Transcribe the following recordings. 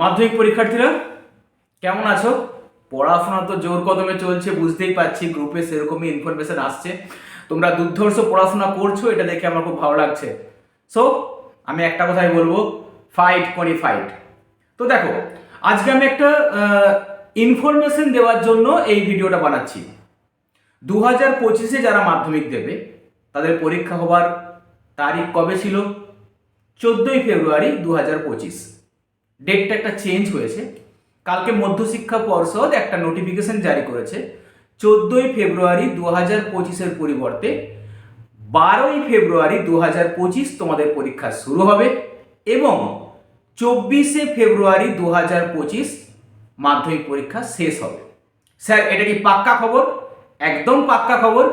মাধ্যমিক পরীক্ষার্থীরা, কেমন আছো? পড়াশোনা তো জোর কদমে চলছে, বুঝতেই পারছি, গ্রুপে সেরকমই ইনফরমেশন আসছে। তোমরা দুর্ধর্ষ পড়াশোনা করছ, এটা দেখে আমার খুব ভালো লাগছে। সো আমি একটা কথাই বলব ফাইট করি ফাইট তো দেখো, আজকে আমি একটা ইনফরমেশন দেওয়ার জন্য এই ভিডিওটা বানাচ্ছি। দু হাজার পঁচিশে যারা মাধ্যমিক দেবে, তাদের পরীক্ষা হবার তারিখ কবে ছিল? চোদ্দোই ফেব্রুয়ারি দু হাজার পঁচিশ ডেটটা একটা চেঞ্জ হয়েছে। কালকে মধ্যশিক্ষা পর্ষদ একটা নোটিফিকেশন জারি করেছে। চোদ্দোই ফেব্রুয়ারি দু হাজার পঁচিশের পরিবর্তে বারোই ফেব্রুয়ারি দু হাজার পঁচিশ তোমাদের পরীক্ষা শুরু হবে এবং চব্বিশে ফেব্রুয়ারি দু হাজার পঁচিশ মাধ্যমিক পরীক্ষা শেষ হবে। স্যার, এটা কি পাক্কা খবর? একদম পাক্কা খবর।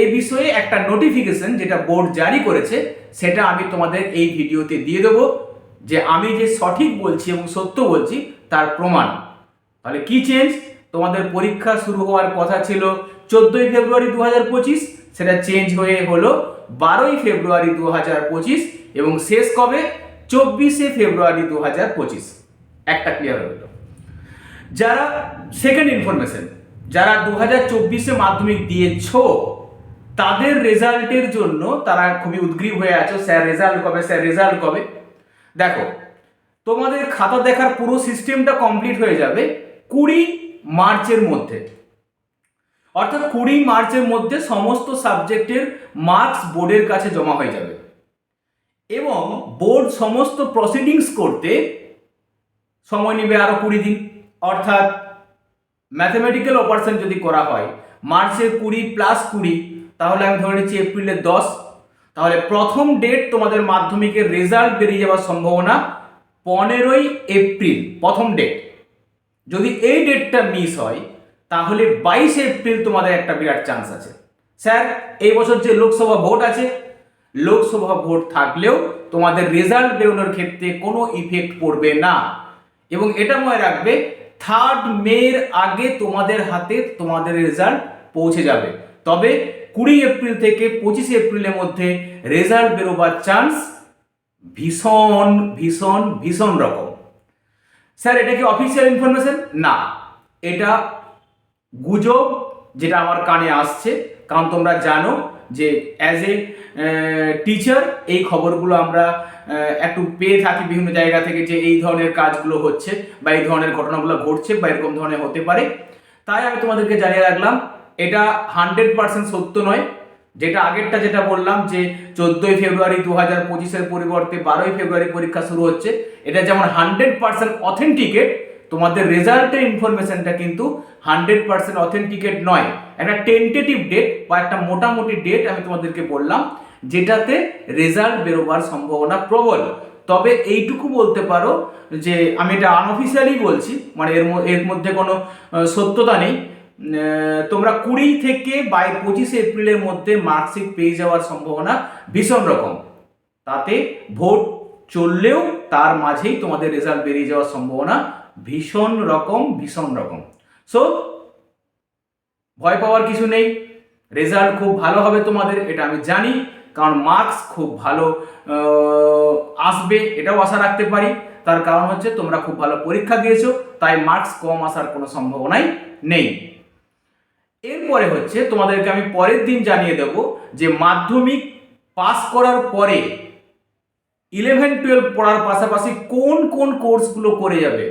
এ বিষয়ে একটা নোটিফিকেশন যেটা বোর্ড জারি করেছে, সেটা আমি তোমাদের এই ভিডিওতে দিয়ে দেবো যে আমি যে সঠিক বলছি এবং সত্য বলছি, তার প্রমাণ। তাহলে কি চেঞ্জ তোমাদের পরীক্ষা শুরু হওয়ার কথা ছিল চোদ্দোই ফেব্রুয়ারি দু হাজার পঁচিশ, সেটা চেঞ্জ হয়ে হলো বারোই ফেব্রুয়ারি দু হাজার পঁচিশ এবং শেষ কবে? চব্বিশে ফেব্রুয়ারি দু হাজার পঁচিশ। একটা ক্লিয়ার হয়ে যারা সেকেন্ড ইনফরমেশন যারা দু হাজার চব্বিশে মাধ্যমিক দিয়েছ, তাদের রেজাল্টের জন্য তারা খুবই উদ্গ্রীব হয়ে আছো। স্যার রেজাল্ট কবে? স্যার রেজাল্ট কবে? দেখো, তোমাদের খাতা দেখার পুরো সিস্টেমটা কমপ্লিট হয়ে যাবে কুড়ি মার্চের মধ্যে। অর্থাৎ কুড়ি মার্চের মধ্যে সমস্ত সাবজেক্টের মার্কস বোর্ডের কাছে জমা হয়ে যাবে। এবং বোর্ড সমস্ত প্রসিডিংস করতে সময় নেবে আরও কুড়ি দিন। অর্থাৎ ম্যাথমেটিক্যাল অপারেশন যদি করা হয় মার্চের কুড়ি প্লাস কুড়ি, তাহলে আমি ধরে নিচ্ছি এপ্রিলের দশ। তাহলে প্রথম ডেট তোমাদের মাধ্যমিকের রেজাল্ট বেরিয়ে যাওয়ার সম্ভাবনা পনেরোই এপ্রিল প্রথম ডেট যদি এই ডেটটা মিস হয়, তাহলে বাইশে এপ্রিল তোমাদের একটা বিরাট চান্স আছে। স্যার, এই বছর যে লোকসভা ভোট আছে, লোকসভা ভোট থাকলেও তোমাদের রেজাল্ট বেরোনোর ক্ষেত্রে কোনো ইফেক্ট পড়বে না। এবং এটা মনে রাখবে থার্ড মের আগে তোমাদের হাতে তোমাদের রেজাল্ট পৌঁছে যাবে। তবে কুড়ি এপ্রিল থেকে পঁচিশে এপ্রিলের মধ্যে রেজাল্ট বেরোবার চান্স ভীষণ ভীষণ ভীষণ রকম। স্যার, এটা কি অফিসিয়াল ইনফরমেশন না। এটা গুজব যেটা আমার কানে আসছে, কারণ তোমরা জানো যে অ্যাজ এ টিচার এই খবরগুলো আমরা একটু পেয়ে থাকি বিভিন্ন জায়গা থেকে যে এই ধরনের কাজগুলো হচ্ছে বা এই ধরনের ঘটনাগুলো ঘটছে বা এরকম ধরনের হতে পারে। তাই আমি তোমাদেরকে জানিয়ে রাখলাম, এটা হান্ড্রেড পার্সেন্ট সত্য নয়। যেটা আগেরটা যেটা বললাম যে চোদ্দোই ফেব্রুয়ারি দু হাজার পঁচিশের পরিবর্তে বারোই ফেব্রুয়ারি পরীক্ষা শুরু হচ্ছে, এটা যেমন হান্ড্রেড পার্সেন্ট অথেন্টিকেট তোমাদের রেজাল্টের ইনফরমেশনটা কিন্তু হান্ড্রেড পার্সেন্ট অথেন্টিকেট নয়। একটা টেন্টেটিভ ডেট বা একটা মোটামুটি ডেট আমি তোমাদেরকে বললাম। যেটাতে রেজাল্ট বেরোবার সম্ভাবনা প্রবল। তবে এইটুকু বলতে পারো যে, আমি এটা আনঅফিসিয়ালি বলছি মানে এর এর মধ্যে কোনো সত্যতা নেই। তোমরা কুড়ি থেকে বাই পঁচিশে এপ্রিলের মধ্যে মার্কশিট পেয়ে যাওয়ার সম্ভাবনা ভীষণ রকম। তাতে ভোট চললেও তার মাঝেই তোমাদের রেজাল্ট বেরিয়ে যাওয়ার সম্ভাবনা ভীষণ রকম ভীষণ রকম। সো ভয় পাওয়ার কিছু নেই। রেজাল্ট খুব ভালো হবে তোমাদের, এটা আমি জানি। কারণ মার্কস খুব ভালো আসবে, এটাও আশা রাখতে পারি। তার কারণ হচ্ছে তোমরা খুব ভালো পরীক্ষা দিয়েছ, তাই মার্কস কম আসার কোনো সম্ভাবনাই নেই। এরপরে হচ্ছে তোমাদেরকে আমি পরের দিন জানিয়ে দেব যে মাধ্যমিক পাস করার পরে ইলেভেন টুয়েলভ পড়ার পাশাপাশি কোন কোন কোর্সগুলো করে যাবে?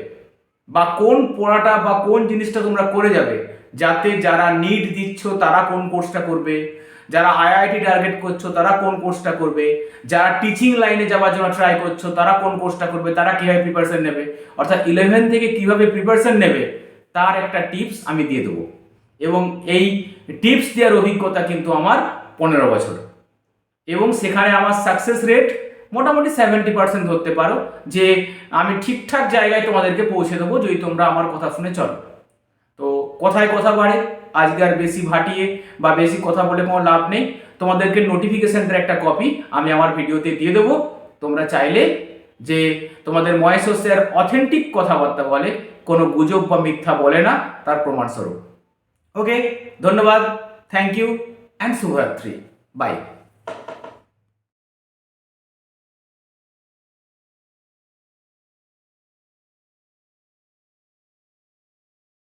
বা কোন পড়াটা বা কোন জিনিসটা তোমরা করে যাবে? যাতে যারা নিট দিচ্ছ, তারা কোন কোর্সটা করবে? যারা আইআইটি টার্গেট করছ, তারা কোন কোর্সটা করবে? যারা টিচিং লাইনে যাওয়ার জন্য ট্রাই করছ, তারা কোন কোর্সটা করবে? তারা কীভাবে প্রিপারেশন নেবে? অর্থাৎ ইলেভেন থেকে কীভাবে প্রিপারেশন নেবে? তার একটা টিপস আমি দিয়ে দেবো। এবং এই টিপস দেওয়ার অভিজ্ঞতা কিন্তু আমার পনেরো বছর। এবং সেখানে আমার সাকসেস রেট মোটামুটি সেভেন্টি পার্সেন্ট ধরতে পারো। যে আমি ঠিকঠাক জায়গায় তোমাদেরকে পৌঁছে দেবো, যদি তোমরা আমার কথা শুনে চলো। কথায় কথা বাড়ে, আজকে আর বেশি ভাটিয়ে বা বেশি কথা বলে কোনো লাভ নেই। তোমাদেরকে নোটিফিকেশনটার একটা কপি আমি আমার ভিডিওতে দিয়ে দেবো। তোমরা চাইলে যে তোমাদের মহেশ্বর স্যার অথেন্টিক কথাবার্তা বলে, কোনো গুজব বা মিথ্যা বলে না, তার প্রমাণস্বরূপ। ওকে ধন্যবাদ। থ্যাংক ইউ অ্যান্ড শুভরাত্রি। বাই